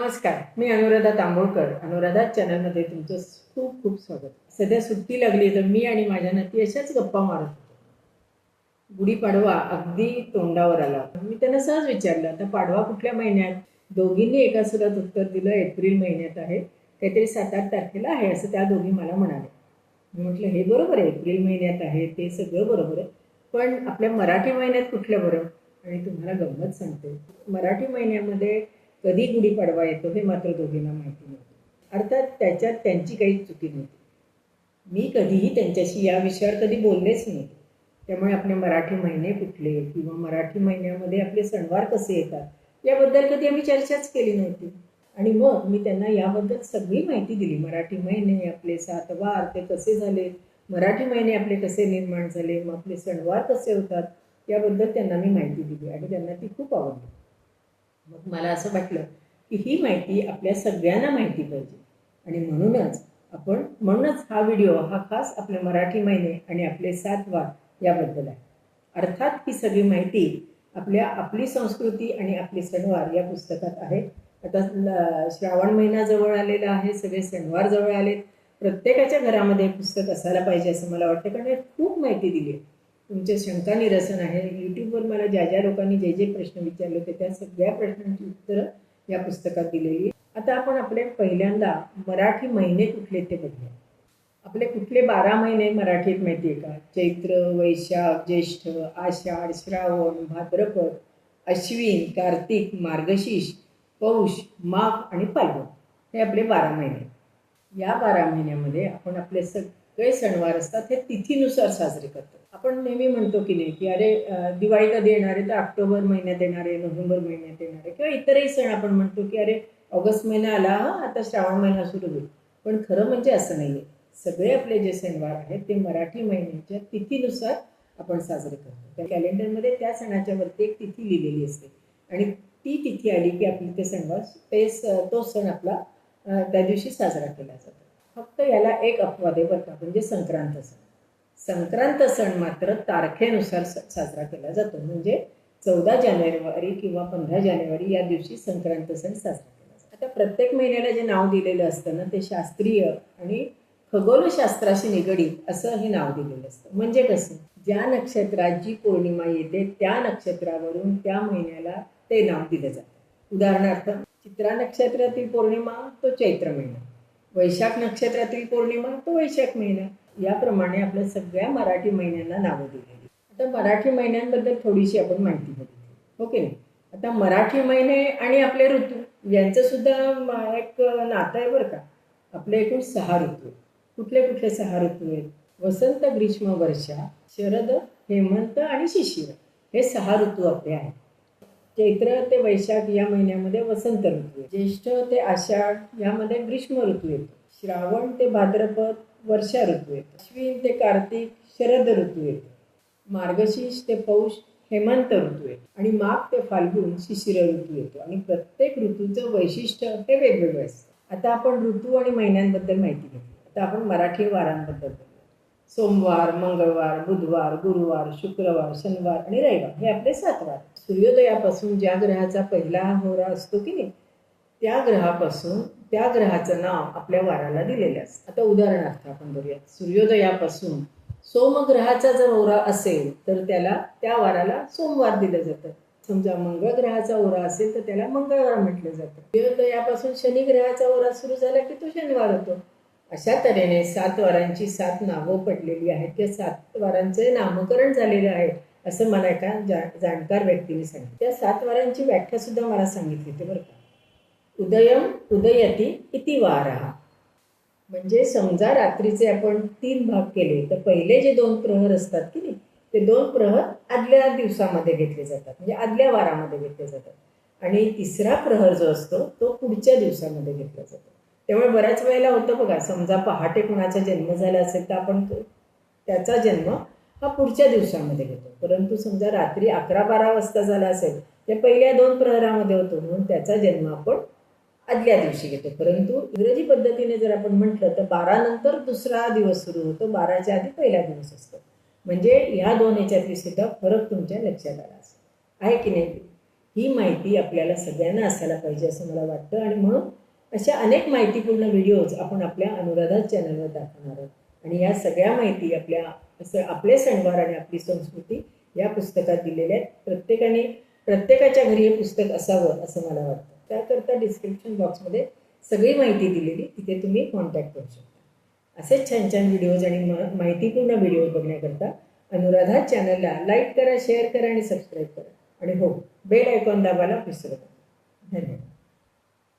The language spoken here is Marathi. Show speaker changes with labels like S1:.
S1: नमस्कार मी अनुराधा तांबोळकर. अनुराधा चॅनलमध्ये तुमचं खूप खूप स्वागत. सध्या सुट्टी लागली तर मी आणि माझ्या नाती अशाच गप्पा मारत होतो. गुढीपाडवा अगदी तोंडावर आला मी त्यांना सहज विचारलं आता पाडवा कुठल्या महिन्यात? दोघींनी एका सुरात उत्तर दिलं एप्रिल महिन्यात आहे. काहीतरी सात आठ तारखेला आहे असं त्या दोघी मला म्हणाले. मी म्हटलं हे बरोबर आहे एप्रिल महिन्यात आहे ते सगळं बरोबर आहे. पण आपल्या मराठी महिन्यात कुठल्या बरं? आणि तुम्हाला गंमत सांगते. मराठी महिन्यामध्ये कधी गुढीपाडवा येतो हे मात्र दोघींना माहिती नव्हतं. अर्थात त्याच्यात त्यांची काही चुकी नव्हती. मी कधीही त्यांच्याशी या विषयावर कधी बोललेच नाही. त्यामुळे आपले मराठी महिने कुठले किंवा मराठी महिन्यामध्ये आपले सणवार कसे येतात याबद्दल कधी आम्ही चर्चाच केली नव्हती. आणि मग मी त्यांना याबद्दल सगळी माहिती दिली. मराठी महिने आपले सात वार ते कसे झाले? मराठी महिने आपले कसे निर्माण झाले? मग आपले सणवार कसे होतात? याबद्दल त्यांना मी माहिती दिली आणि त्यांना ती खूप आवडली. मग मला असं वाटलं की ही माहिती आपल्या सगळ्यांना माहिती पाहिजे. आणि म्हणूनच आपण म्हणूनच हा व्हिडिओ हा खास आपले मराठी महिने आणि आपले सातवा याबद्दल आहे. अर्थात ही सगळी माहिती आपल्या आपली संस्कृती आणि आपले सणवार या पुस्तकात आहे. आता श्रावण महिना जवळ आलेला आहे सगळे सणवार जवळ आले प्रत्येकाच्या घरामध्ये पुस्तक असायला पाहिजे असं मला वाटतं कारण खूप माहिती दिली आहे. तुमच्या शंका निरसन आहे. यूट्यूबवर मला ज्या ज्या लोकांनी जे जे प्रश्न विचारले होते त्या सगळ्या प्रश्नांची उत्तरं या पुस्तकात दिलेली आता आपण आपले पहिल्यांदा मराठी महिने कुठले ते बघूया. आपले कुठले बारा महिने मराठीत माहिती आहे का? चैत्र वैशाख ज्येष्ठ आषाढ श्रावण भाद्रपद अश्विन कार्तिक मार्गशीर्ष पौष माघ आणि फाल्गुन हे आपले बारा महिने या बारा महिन्यामध्ये आपण आपले काही सणवार असतात हे तिथीनुसार साजरे करतो आपण नेहमी म्हणतो की नाही की अरे दिवाळी कधी येणार आहे तर ऑक्टोबर महिन्यात येणार आहे नोव्हेंबर महिन्यात येणार आहे किंवा इतरही सण आपण म्हणतो की अरे ऑगस्ट महिना आला हा आता श्रावण महिना सुरू होईल. पण खरं म्हणजे असं नाही आहे. सगळे आपले जे सणवार आहेत ते मराठी महिन्याच्या तिथीनुसार आपण साजरे करतो. त्या कॅलेंडरमध्ये त्या सणाच्या वरती एक तिथी लिहिलेली असते. आणि ती तिथी आली की आपली ते सणवार ते तो सण आपला त्या दिवशी साजरा केला जातो. फक्त याला एक अपवाद आहे बरं का म्हणजे संक्रांत सण. संक्रांत सण मात्र तारखेनुसार साजरा केला जातो. म्हणजे चौदा जानेवारी किंवा पंधरा जानेवारी या दिवशी संक्रांत सण साजरा केला जातो. आता प्रत्येक महिन्याला जे नाव दिलेलं असतं ना ते शास्त्रीय आणि खगोलशास्त्राशी निगडीत असं हे नाव दिलेलं असतं. म्हणजे कसं? ज्या नक्षत्रात जी पौर्णिमा येते त्या नक्षत्रावरून त्या महिन्याला ते नाव दिलं जातं. उदाहरणार्थ चित्रा नक्षत्रातील पौर्णिमा तो चैत्र महिना. वैशाख नक्षत्रातील पौर्णिमा तो वैशाख महिना. याप्रमाणे आपल्या सगळ्या मराठी महिन्यांना नावं दिलेली. आता मराठी महिन्यांबद्दल थोडीशी आपण माहिती बघितली ओके नाही आता मराठी महिने आणि आपले ऋतू यांचं सुद्धा एक नातं आहे बरं का. आपले एकूण सहा ऋतू कुठले कुठले सहा ऋतू आहेत? वसंत ग्रीष्म वर्षा शरद हेमंत आणि शिशिर. हे सहा ऋतू आपले आहेत. चैत्र ते वैशाख या महिन्यामध्ये वसंत ऋतू आहे ज्येष्ठ ते आषाढ यामध्ये ग्रीष्म ऋतू येतो. श्रावण ते भाद्रपद वर्षा ऋतू येतो. अश्विन ते कार्तिक शरद ऋतू येतो. मार्गशीर्ष ते पौष हेमंत ऋतू येतो. आणि माघ ते फाल्गुन शिशिर ऋतू येतो. आणि प्रत्येक ऋतूचं वैशिष्ट्य हे वेगवेगळं असतं. आता आपण ऋतू आणि महिन्यांबद्दल माहिती घेतली आता आपण मराठी वारांबद्दल बोलू सोमवार मंगळवार बुधवार गुरुवार शुक्रवार शनिवार आणि रविवार हे आपले सात वार. सूर्योदयापासून ज्या ग्रहाचा पहिला होरा असतो की नाही त्या ग्रहापासून त्या ग्रहाचं नाव आपल्या वाराला दिलेलं असतं. आता उदाहरणार्थ आपण बघूया सूर्योदयापासून सोमग्रहाचा जर ओरा असेल तर त्याला त्या वाराला सोमवार दिलं जातं. समजा मंगळ ग्रहाचा ओरा असेल तर त्याला मंगळवार म्हटलं जातं. सूर्योदयापासून शनी ग्रहाचा ओरा सुरू झाला की तो शनिवार होतो. अशा तऱ्हेने सात वारांची सात नावं पडलेली आहेत. त्या सात वारांचे नामकरण झालेले आहे. असं मला एका जा जाणकार व्यक्तीने सांगितलं. त्या सात वारांची व्याख्यासुद्धा मला सांगितली होती बरं का. उदयम उदयती इति वारा. म्हणजे समजा रात्रीचे आपण तीन भाग केले तर पहिले जे दोन प्रहर असतात की नाही ते दोन प्रहर आदल्या दिवसामध्ये घेतले जातात. म्हणजे आदल्या वारामध्ये घेतले जातात. आणि तिसरा प्रहर जो असतो तो पुढच्या दिवसामध्ये घेतला जातो. त्यामुळे बऱ्याच वेळेला होतं बघा समजा पहाटे कुणाचा जन्म झाला असेल तर आपण तो- त्याचा जन्म हा पुढच्या दिवसामध्ये घेतो. परंतु समजा रात्री अकरा बारा वाजता झाला असेल तर पहिल्या दोन प्रहरामध्ये होतो. म्हणून त्याचा जन्म आपण आदल्या दिवशी घेतो. परंतु इंग्रजी पद्धतीने जर आपण म्हटलं तर बारा नंतर दुसरा दिवस सुरू होतो. बाराच्या आधी पहिला दिवस असतो. म्हणजे ह्या दोन याच्यातली सुद्धा फरक तुमच्या लक्षात आला असेल. आहे की नाही? ही माहिती आपल्याला सगळ्यांना असायला पाहिजे असं मला वाटतं. आणि म्हणून अशा अनेक माहितीपूर्ण व्हिडिओज आपण आपल्या अनुराधा चॅनलवर दाखवणार आहोत. आणि या सगळ्या माहिती आपल्या असं आपले सणवार आणि आपली संस्कृती या पुस्तकात दिलेल्या आहेत. प्रत्येकाने प्रत्येकाच्या घरी हे पुस्तक असावं असं मला वाटतं. त्याकरता डिस्क्रिप्शन बॉक्समध्ये सगळी माहिती दिलेली तिथे तुम्ही कॉन्टॅक्ट करू शकता. असेच छान छान व्हिडिओज आणि म माहितीपूर्ण व्हिडिओज बघण्याकरता अनुराधा चॅनलला लाईक करा शेअर करा आणि सबस्क्राईब करा. आणि हो बेल आयकॉन दाबायला विसरू नका.